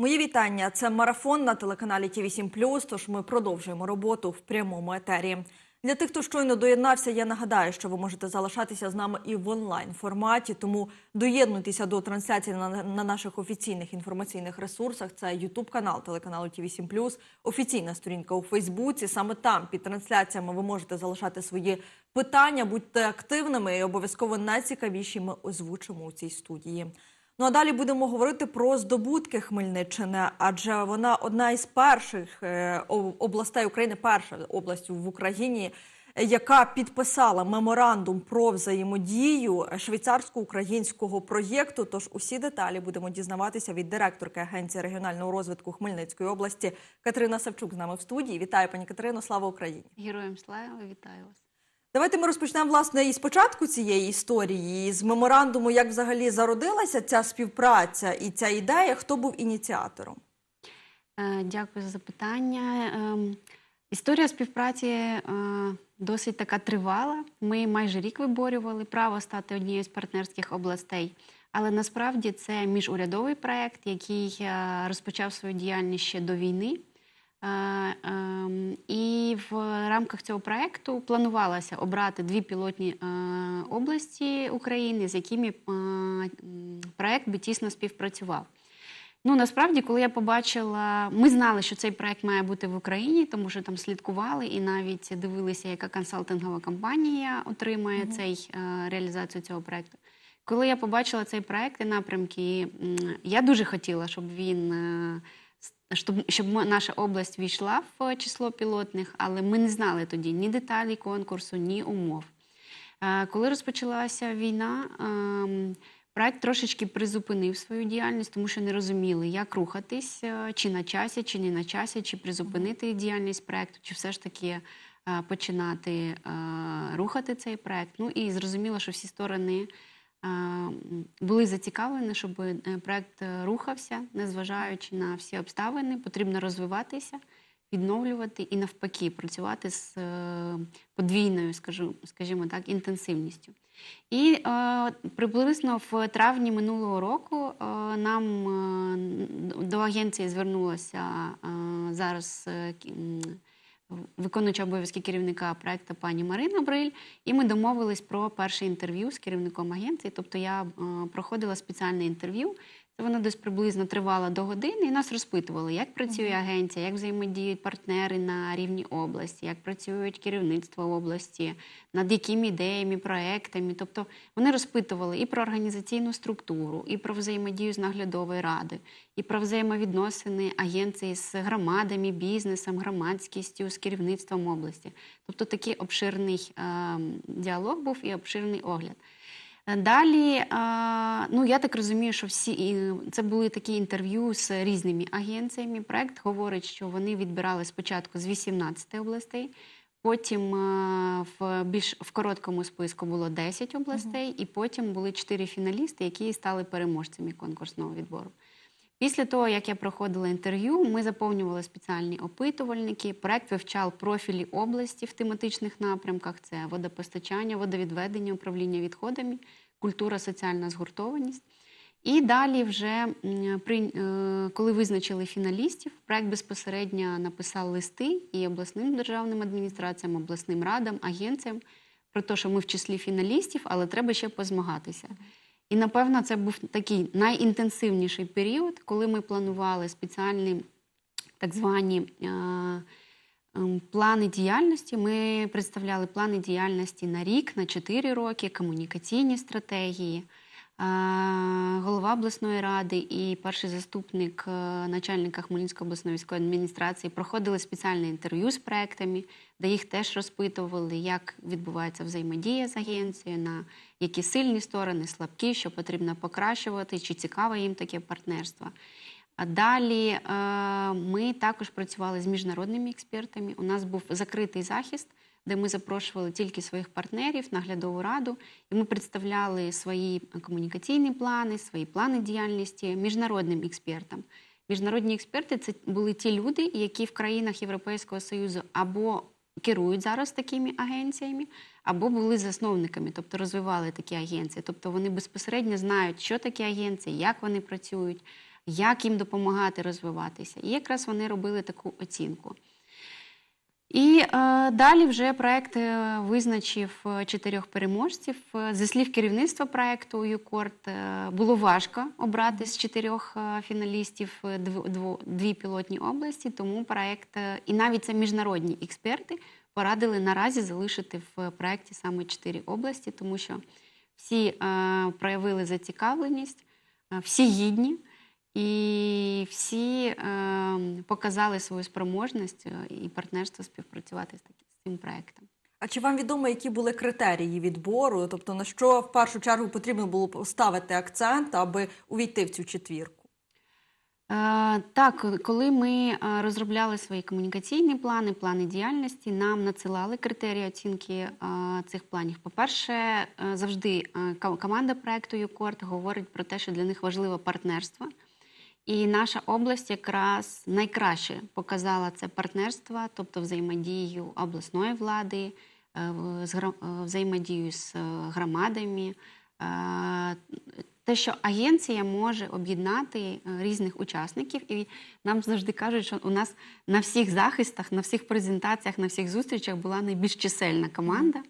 Мої вітання. Це марафон на телеканалі Ті 7 Тож ми продовжуємо роботу в прямому етері. Для тих, хто щойно доєднався, я нагадаю, що ви можете залишатися з нами і в онлайн форматі. Тому доєднуйтеся до трансляції на, на наших офіційних інформаційних ресурсах. Це Ютуб канал телеканалу Ті 7 офіційна сторінка у Фейсбуці. Саме там під трансляціями ви можете залишати свої питання, будьте активними і обов'язково найцікавіші ми озвучимо у цій студії. Ну а далі будемо говорити про здобутки Хмельниччини, адже вона одна із перших е, областей України, перша область в Україні, яка підписала меморандум про взаємодію швейцарсько-українського проєкту. Тож усі деталі будемо дізнаватися від директорки Агенції регіонального розвитку Хмельницької області Катерина Савчук з нами в студії. Вітаю, пані Катерино. Слава Україні! Героям слава, вітаю вас. Давайте ми розпочнемо власне із початку цієї історії, з меморандуму, як взагалі зародилася ця співпраця і ця ідея, хто був ініціатором. Е, Дякую за запитання. Ем, Історія співпраці е, досить така тривала. Ми майже рік виборювали право стати однією з партнерських областей. Але насправді це міжурядовий проєкт, який е, розпочав свою діяльність ще до війни. Е, ем, І в рамках цього проєкту планувалося обрати дві пілотні е, області України, з якими е, м, проєкт би тісно співпрацював. Ну насправді, коли я побачила, ми знали, що цей проект має бути в Україні, тому що там слідкували і навіть дивилися, яка консалтингова компанія отримає цей е, реалізацію цього проекту. Коли я побачила цей проект і напрямки, я дуже хотіла, щоб він щоб, щоб наша область війшла в число пілотних, але ми не знали тоді ні деталей конкурсу, ні умов. Е, Коли розпочалася війна, ем, проект трошечки призупинив свою діяльність, тому що не розуміли, як рухатись, е, чи на часі, чи не на часі, чи призупинити діяльність проекту, чи все ж таки е, починати е, рухати цей проект. Ну і зрозуміло, що всі сторони е, були зацікавлені, щоб е, проект е, рухався, незважаючи на всі обставини, потрібно розвиватися відновлювати і навпаки працювати з е, подвійною, скажімо так, інтенсивністю. І приблизно в травні минулого року нам до агенції звернулася зараз е, виконуюча обов'язки керівника проекту пані Марина Бриль, і ми домовились про перше інтерв'ю з керівником агенції. Тобто я е, проходила спеціальне інтерв'ю. Це воно десь приблизно тривало до години, і нас розпитували, як працює агенція, як взаємодіють партнери на рівні області, як працюють керівництво області, над якими ідеями, проектами. Тобто вони розпитували і про організаційну структуру, і про взаємодію з наглядовою радою, і про взаємовідносини агенції з громадами, бізнесом, громадськістю, з керівництвом області. Тобто такий обширний е, діалог був і обширний огляд. Далі, ну я так розумію, що всі це були такі інтерв'ю з різними агенціями. Проект говорить, що вони відбирали спочатку з 18 областей, потім в більш в короткому списку було 10 областей, і потім були 4 фіналісти, які стали переможцями конкурсного відбору. Після того, як я проходила інтерв'ю, ми заповнювали спеціальні опитувальники. Проект вивчав профілі області в тематичних напрямках: це водопостачання, водовідведення, управління відходами, культура, соціальна згуртованість. І далі, вже е, коли визначили фіналістів, проект безпосередньо написав листи і обласним державним адміністраціям, обласним радам, агенціям про те, що ми в числі фіналістів, але треба ще позмагатися. І напевно це був такий найінтенсивніший період, коли ми планували спеціальні так звані е, е, плани діяльності. Ми представляли плани діяльності на рік, на 4 роки, комунікаційні стратегії. Голова обласної ради і перший заступник е, начальника Хмельницької обласної військової адміністрації проходили спеціальне інтерв'ю з проектами, де їх теж розпитували, як відбувається взаємодія з агенцією, на які сильні сторони, слабкі, що потрібно покращувати, чи цікаве їм таке партнерство. А далі е, ми також працювали з міжнародними експертами. У нас був закритий захист, де ми запрошували тільки своїх партнерів, наглядову раду, і ми представляли свої комунікаційні плани, свої плани діяльності міжнародним експертам. Міжнародні експерти це були ті люди, які в країнах Європейського Союзу або керують зараз такими агенціями, або були засновниками, тобто розвивали такі агенції. Тобто вони безпосередньо знають, що таке агенції, як вони працюють, як їм допомагати розвиватися. І якраз вони робили таку оцінку. І е, далі вже проект е, визначив е, чотирьох переможців. Е, Зі слів керівництва проекту ЮКОРТ було важко обрати з чотирьох фіналістів дві пілотні області, тому проект і навіть це міжнародні експерти порадили наразі залишити в проекті саме чотири області, тому що всі е, проявили зацікавленість, всі гідні. І всі е, показали свою спроможність і партнерство співпрацювати з таким з цим проектом. А чи вам відомо, які були критерії відбору? Тобто на що в першу чергу потрібно було поставити акцент, аби увійти в цю четвірку? Е, так, коли ми е, розробляли свої комунікаційні плани, плани діяльності, нам надсилали критерії оцінки е, цих планів. По-перше, е, завжди е, команда проекту ЮКОРТ говорить про те, що для них важливо партнерство. І наша область якраз найкраще показала це партнерство, тобто взаємодію обласної влади, е, е, взаємодію з е, громадами. Те, що агенція може об'єднати різних учасників, і нам завжди кажуть, що у нас на всіх захистах, на всіх презентаціях, на всіх зустрічах була найбільш чисельна команда.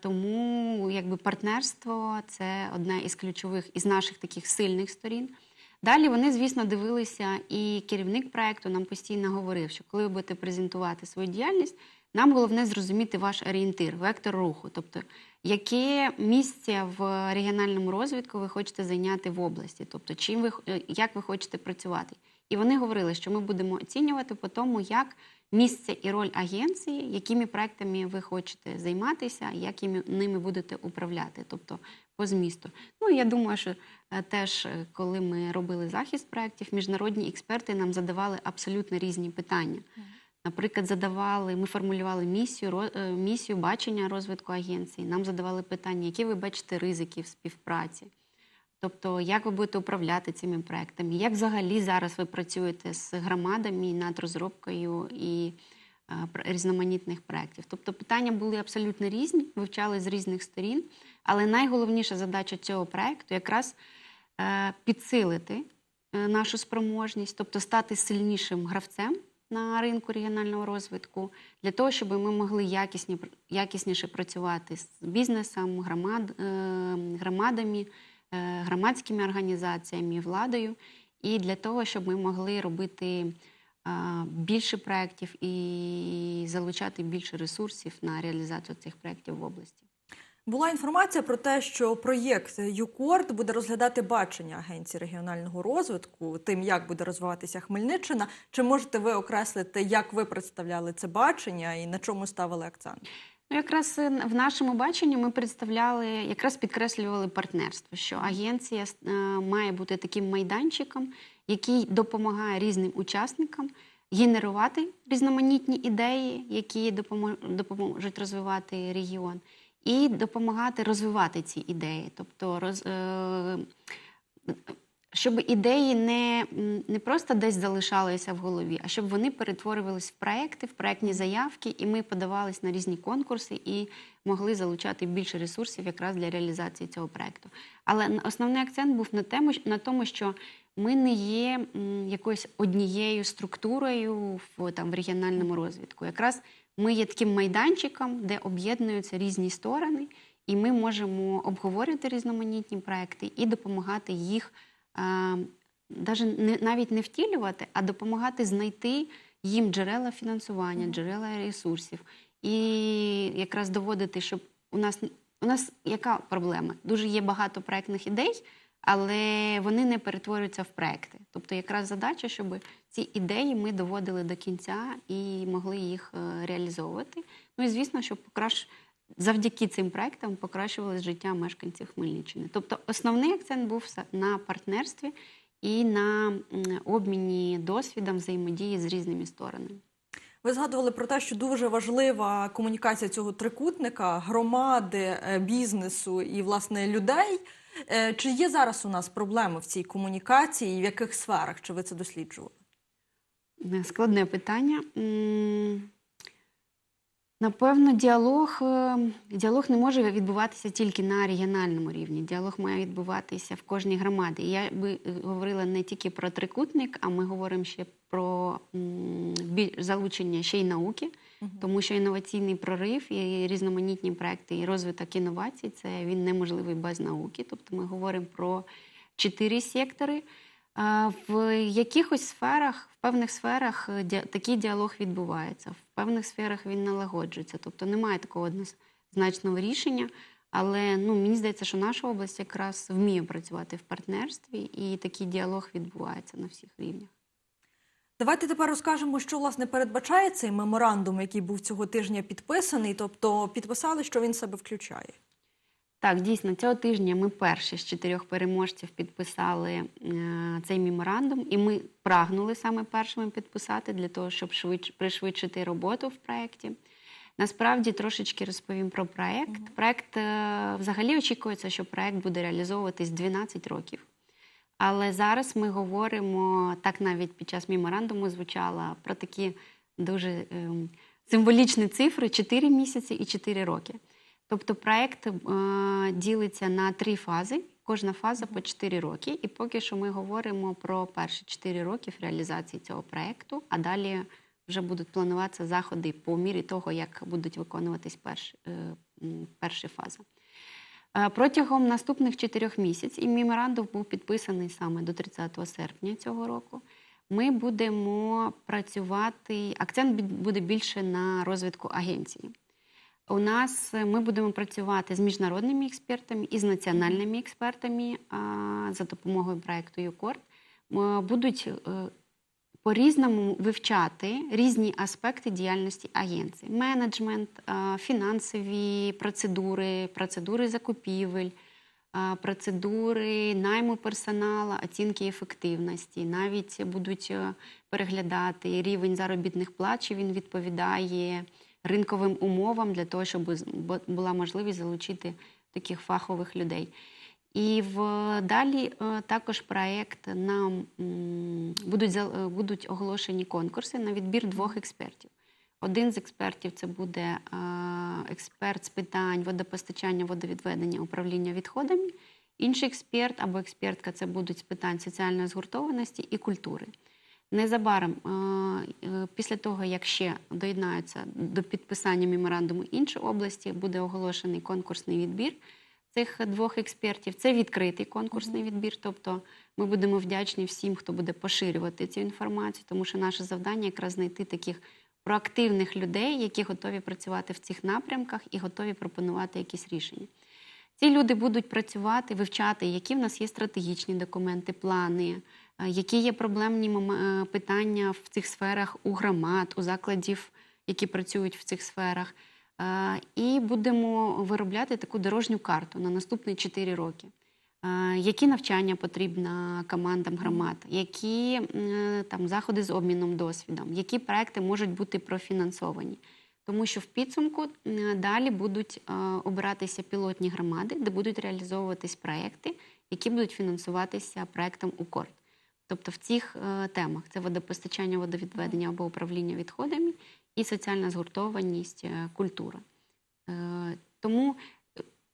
Тому якби партнерство це одна із ключових із наших таких сильних сторін. Далі вони, звісно, дивилися, і керівник проекту нам постійно говорив, що коли ви будете презентувати свою діяльність, нам головне зрозуміти ваш орієнтир, вектор руху, тобто яке місце в регіональному розвитку ви хочете зайняти в області, тобто чим ви е, як ви хочете працювати. І вони говорили, що ми будемо оцінювати по тому, як місце і роль агенції, якими проектами ви хочете займатися, як ними будете управляти, тобто по змісту. Ну я думаю, що е, теж е, коли ми робили захист проєктів, міжнародні експерти нам задавали абсолютно різні питання. Наприклад, задавали, ми формулювали місію, е, місію бачення розвитку агенції. Нам задавали питання, які ви бачите ризики в співпраці. Тобто, як ви будете управляти цими проектами, як взагалі зараз ви працюєте з громадами над розробкою і е, різноманітних проєктів. Тобто питання були абсолютно різні, вивчали з різних сторін, але найголовніша задача цього проєкту якраз е, підсилити е, нашу спроможність, тобто стати сильнішим гравцем на ринку регіонального розвитку, для того, щоб ми могли якісні, якісніше працювати з бізнесом, громад, громадами, громадськими організаціями, владою, і для того, щоб ми могли робити е, більше проєктів і залучати більше ресурсів на реалізацію цих проєктів в області. Була інформація про те, що проєкт ЮКОРД буде розглядати бачення Агенції регіонального розвитку, тим, як буде розвиватися Хмельниччина. Чи можете ви окреслити, як ви представляли це бачення і на чому ставили акцент? Ну, якраз е, в нашому баченні ми представляли, якраз підкреслювали партнерство, що агенція е, має бути таким майданчиком, який допомагає різним учасникам генерувати різноманітні ідеї, які допомо- допоможуть розвивати регіон, і допомагати розвивати ці ідеї. Тобто роз, е, щоб ідеї не, не просто десь залишалися в голові, а щоб вони перетворювалися в проекти, в проектні заявки, і ми подавались на різні конкурси і могли залучати більше ресурсів якраз для реалізації цього проекту. Але основний акцент був на, тему, на тому, що ми не є якоюсь однією структурою в, там, в регіональному розвитку. Якраз ми є таким майданчиком, де об'єднуються різні сторони, і ми можемо обговорювати різноманітні проекти і допомагати їх не, навіть не втілювати, а допомагати знайти їм джерела фінансування, джерела ресурсів. І якраз доводити, щоб у нас у нас яка проблема? Дуже є багато проектних ідей, але вони не перетворюються в проекти. Тобто, якраз задача, щоб ці ідеї ми доводили до кінця і могли їх е, реалізовувати. Ну і звісно, щоб покращ... завдяки цим проектам покращувалось життя мешканців Хмельниччини. Тобто, основний акцент був на партнерстві і на обміні досвідом взаємодії з різними сторонами. Ви згадували про те, що дуже важлива комунікація цього трикутника громади, е, бізнесу і власне людей. Е, Чи є зараз у нас проблеми в цій комунікації? і В яких сферах? Чи ви це досліджували? Е, Складне питання. Напевно, діалог, е, діалог не може відбуватися тільки на регіональному рівні. Діалог має відбуватися в кожній громаді. Я би е, говорила не тільки про трикутник, а ми говоримо ще про залучення ще й науки, тому що інноваційний прорив і різноманітні проекти і розвиток інновацій це він неможливий без науки. Тобто ми говоримо про чотири сектори. В якихось сферах, в певних сферах е, такий діалог відбувається, в певних сферах він налагоджується. Тобто немає такого однозначного рішення. Але ну, мені здається, що наша область якраз вміє працювати в партнерстві, і такий діалог відбувається на всіх рівнях. Давайте тепер розкажемо, що власне передбачає цей меморандум, який був цього тижня підписаний. Тобто підписали, що він себе включає. Так, дійсно, цього тижня ми перші з чотирьох переможців підписали е, цей меморандум, і ми прагнули саме першими підписати для того, щоб швидше пришвидшити роботу в проєкті. Насправді трошечки розповім про проєкт. Проєкт е, взагалі очікується, що проєкт буде реалізовуватись 12 років. Але зараз ми говоримо, так навіть під час меморандуму звучало про такі дуже ем, символічні цифри: 4 місяці і 4 роки. Тобто проект е, ділиться на три фази, кожна фаза по 4 роки. І поки що ми говоримо про перші 4 роки реалізації цього проекту, а далі вже будуть плануватися заходи по мірі того, як будуть виконуватись перші, е, перші фази. Е, Протягом наступних чотирьох місяців і меморандум був підписаний саме до 30 серпня цього року. Ми будемо працювати. Акцент буде більше на розвитку агенції. У нас е, ми будемо працювати з міжнародними експертами і з національними експертами за допомогою проекту ЮКОРД. Будуть е, по-різному вивчати різні аспекти діяльності агенції: менеджмент, фінансові процедури, процедури закупівель, процедури найму персоналу, оцінки ефективності. Навіть будуть е, переглядати рівень заробітних плат, чи він відповідає ринковим умовам для того, щоб була можливість залучити таких фахових людей. І в далі е, також проєкт нам будуть е, будуть оголошені конкурси на відбір двох експертів. Один з експертів це буде е, експерт з питань водопостачання, водовідведення, управління відходами. Інший експерт або експертка це будуть з питань соціальної згуртованості і культури. Незабаром, е, е, після того, як ще доєднаються до підписання меморандуму інші області, буде оголошений конкурсний відбір цих двох експертів. Це відкритий конкурсний відбір. Тобто ми будемо вдячні всім, хто буде поширювати цю інформацію, тому що наше завдання якраз знайти таких проактивних людей, які готові працювати в цих напрямках і готові пропонувати якісь рішення. Ці люди будуть працювати, вивчати, які в нас є стратегічні документи, плани, які є проблемні е, питання в цих сферах у громад, у закладів, які працюють в цих сферах. Е, І будемо виробляти таку дорожню карту на наступні 4 роки. Е, Які навчання потрібно командам громад, які там заходи з обміном досвідом, які проекти можуть бути профінансовані. Тому що в підсумку далі будуть е, обиратися пілотні громади, де будуть реалізовуватись проекти, які будуть фінансуватися проектом УКОРД. Тобто в цих е, темах це водопостачання, водовідведення або управління відходами і соціальна згуртованість, е, культура. Е, Тому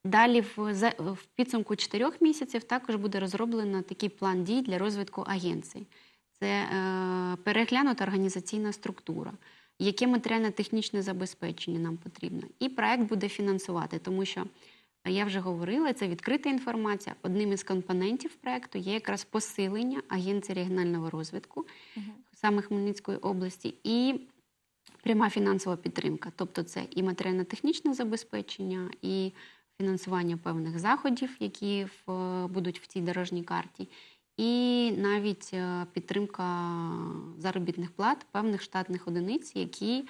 далі в, підсумку чотирьох місяців також буде розроблено такий план дій для розвитку агенції. Це переглянута організаційна структура, яке матеріально-технічне забезпечення нам потрібно. І проект буде фінансувати, тому що я вже говорила, це відкрита інформація. Одним із компонентів проекту є якраз посилення агенції регіонального розвитку саме Хмельницької області і пряма фінансова підтримка. Тобто це і матеріально-технічне забезпечення, і фінансування певних заходів, які в, будуть в цій дорожній карті, і навіть е, підтримка заробітних плат певних штатних одиниць, які е,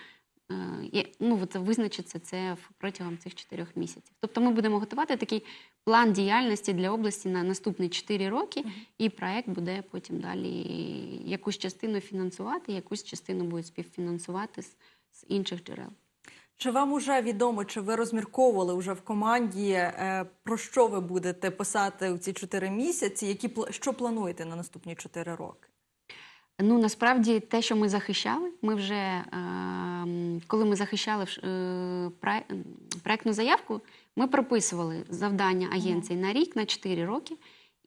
ну, це визначиться це протягом цих чотирьох місяців. Тобто ми будемо готувати такий план діяльності для області на наступні 4 роки, і проект буде потім далі якусь частину фінансувати, якусь частину буде співфінансувати з, з інших джерел. Чи вам уже відомо, чи ви розмірковували вже в команді, е, про що ви будете писати у ці чотири місяці? Які що плануєте на наступні чотири роки? Ну насправді те, що ми захищали, ми вже е, коли ми захищали е, проектну заявку, ми прописували завдання агенції на рік, на 4 роки,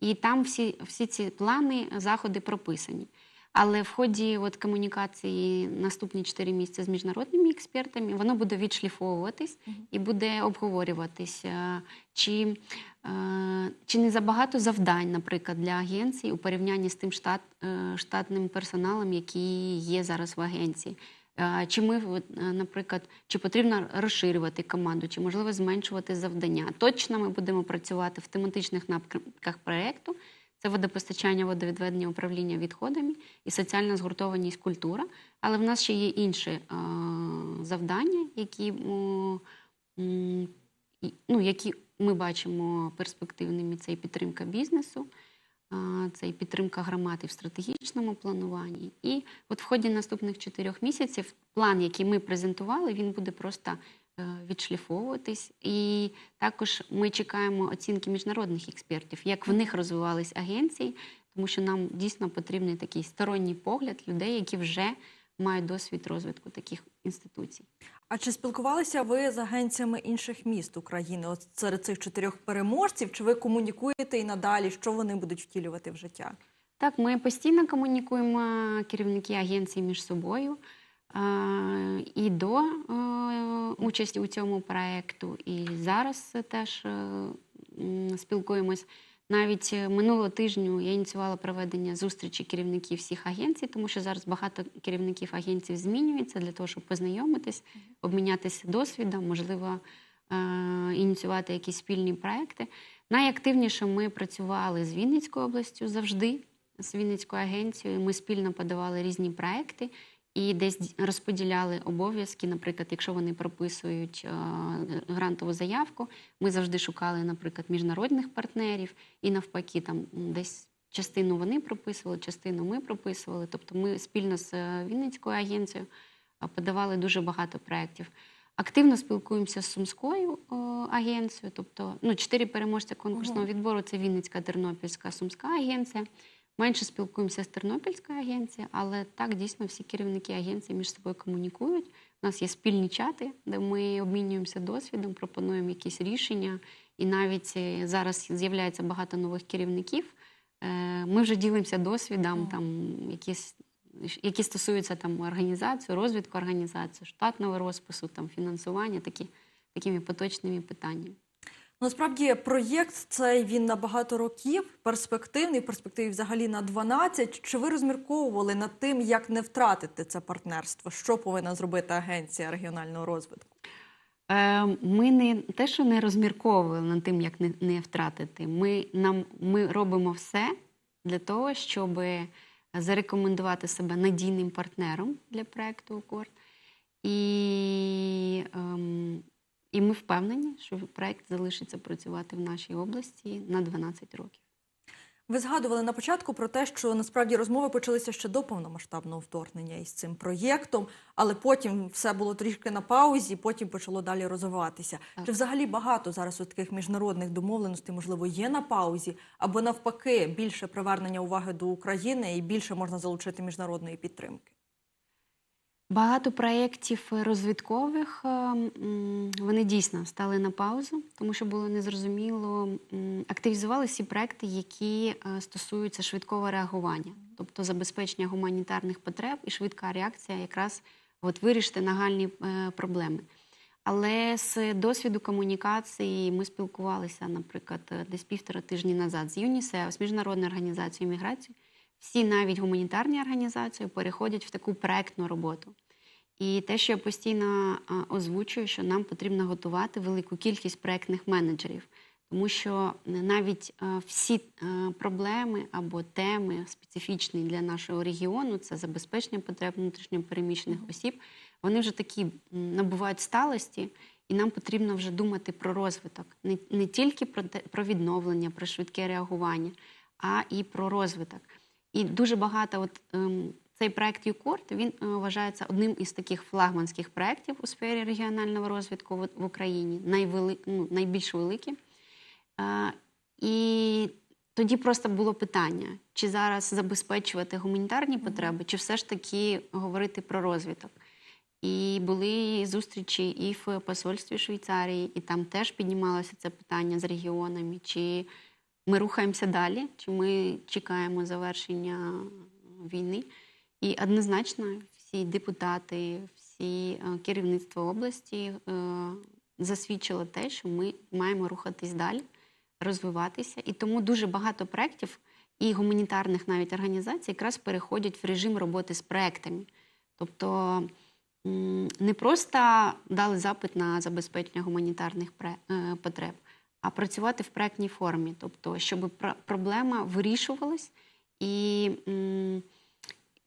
і там всі, всі ці плани, заходи прописані. Але в ході от, комунікації наступні 4 місяці з міжнародними експертами воно буде відшліфовуватись і буде обговорюватись, е, чи, е, чи не забагато завдань, наприклад, для агенції у порівнянні з тим штат, е, штатним персоналом, який є зараз в агенції. Чи ми, наприклад, чи потрібно розширювати команду, чи можливо зменшувати завдання? Точно ми будемо працювати в тематичних напрямках проєкту. Це водопостачання, водовідведення, управління відходами і соціальна згуртованість культура. Але в нас ще є інші е, завдання, які, ну, які ми бачимо перспективними. Це і підтримка бізнесу, а, це і підтримка громади в стратегічному плануванні. І от в ході наступних чотирьох місяців план, який ми презентували, він буде просто е, відшліфовуватись. І також ми чекаємо оцінки міжнародних експертів, як в них розвивались агенції, тому що нам дійсно потрібний такий сторонній погляд людей, які вже мають досвід розвитку таких інституцій. А чи спілкувалися ви з агенціями інших міст України? От серед цих чотирьох переможців? Чи ви комунікуєте і надалі, що вони будуть втілювати в життя? Так, ми постійно комунікуємо керівники агенцій між собою. І до е, участі у цьому проєкту, і зараз теж е, спілкуємось. Навіть е, минулого тижню я ініціювала проведення зустрічі керівників всіх агенцій, тому що зараз багато керівників агенцій змінюється для того, щоб познайомитись, обмінятися досвідом, можливо, ініціювати якісь спільні проекти. Найактивніше ми працювали з Вінницькою областю завжди, з Вінницькою агенцією. Ми спільно подавали різні проекти і десь розподіляли обов'язки. Наприклад, якщо вони прописують е, грантову заявку, ми завжди шукали, наприклад, міжнародних партнерів, і навпаки, там десь частину вони прописували, частину ми прописували. Тобто, ми спільно з е, Вінницькою агенцією е, подавали дуже багато проєктів. Активно спілкуємося з Сумською агенцією, тобто ну, чотири переможця конкурсного відбору це Вінницька, Тернопільська, Сумська агенція. Менше спілкуємося з Тернопільською агенцією, але так дійсно всі керівники агенції між собою комунікують. У нас є спільні чати, де ми обмінюємося досвідом, пропонуємо якісь рішення. І навіть е, зараз з'являється багато нових керівників. Е, Ми вже ділимося досвідом, там якісь які стосуються там організації, розвитку організації, штатного розпису, там фінансування, такі такими поточними питаннями. Насправді проєкт цей він на багато років перспективний, перспективі взагалі на 12. Чи ви розмірковували над тим, як не втратити це партнерство? Що повинна зробити агенція регіонального розвитку? Е, Ми не те, що не розмірковували над тим, як не, не втратити. Ми, нам, ми робимо все для того, щоб зарекомендувати себе надійним партнером для проекту Укорд. І, ем, і ми впевнені, що проект залишиться працювати в нашій області на 12 років. Ви згадували на початку про те, що насправді розмови почалися ще до повномасштабного вторгнення із цим проєктом, але потім все було трішки на паузі, потім почало далі розвиватися. Так. Чи взагалі багато зараз от таких міжнародних домовленостей, можливо, є на паузі, або навпаки більше привернення уваги до України і більше можна залучити міжнародної підтримки? Багато проєктів розвідкових е, вони дійсно стали на паузу, тому що було незрозуміло. Активізувалися всі проекти, які е, стосуються швидкого реагування, тобто забезпечення гуманітарних потреб і швидка реакція, якраз от вирішити нагальні е, проблеми. Але з досвіду комунікації ми спілкувалися, наприклад, е, десь півтора тижні назад з ЮНІСЕФ, з міжнародною організацією міграції. Всі навіть гуманітарні організації переходять в таку проектну роботу. І те, що я постійно озвучую, що нам потрібно готувати велику кількість проектних менеджерів, тому що навіть всі проблеми або теми специфічні для нашого регіону, це забезпечення потреб внутрішньопереміщених осіб, вони вже такі набувають сталості, і нам потрібно вже думати про розвиток, не, не тільки про, те- про відновлення, про швидке реагування, а і про розвиток. І дуже багато, от ем, цей проект ЮКОРТ він е, вважається одним із таких флагманських проєктів у сфері регіонального розвитку в, в Україні, найвели, ну, найбільш великий. Е, і тоді просто було питання, чи зараз забезпечувати гуманітарні потреби, чи все ж таки говорити про розвиток. І були зустрічі і в посольстві Швейцарії, і там теж піднімалося це питання з регіонами, чи ми рухаємося далі, чи ми чекаємо завершення війни. І однозначно всі депутати, всі е, керівництво області е, засвідчило те, що ми маємо рухатись далі, розвиватися. І тому дуже багато проєктів і гуманітарних навіть організацій якраз переходять в режим роботи з проектами. Тобто не просто дали запит на забезпечення гуманітарних е, потреб, а працювати в проектній формі, тобто, щоб пр- проблема вирішувалась і,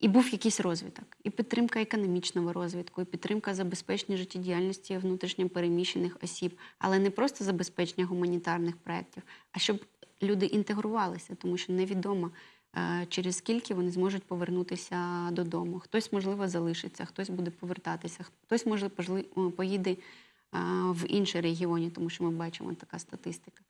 і був якийсь розвиток, і підтримка економічного розвитку, і підтримка забезпечення життєдіяльності внутрішньо переміщених осіб, але не просто забезпечення гуманітарних проєктів, а щоб люди інтегрувалися, тому що невідомо. е, Через скільки вони зможуть повернутися додому. Хтось, можливо, залишиться, хтось буде повертатися, хтось, пожли- поїде в інші регіони, тому що ми бачимо така статистика.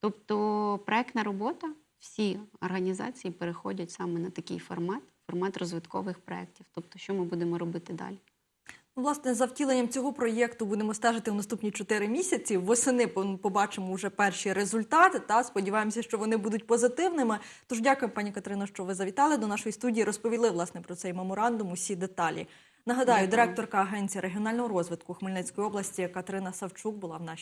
Тобто проектна робота, всі організації переходять саме на такий формат, формат розвиткових проєктів. Тобто, що ми будемо робити далі? Ну, Власне, за втіленням цього проєкту будемо стежити в наступні чотири місяці. Восени побачимо вже перші результати. Та сподіваємося, що вони будуть позитивними. Тож дякую, пані Катерино, що ви завітали до нашої студії. Розповіли власне про цей меморандум. Усі деталі. Нагадаю, директорка агенції регіонального розвитку Хмельницької області Катерина Савчук була в нашій.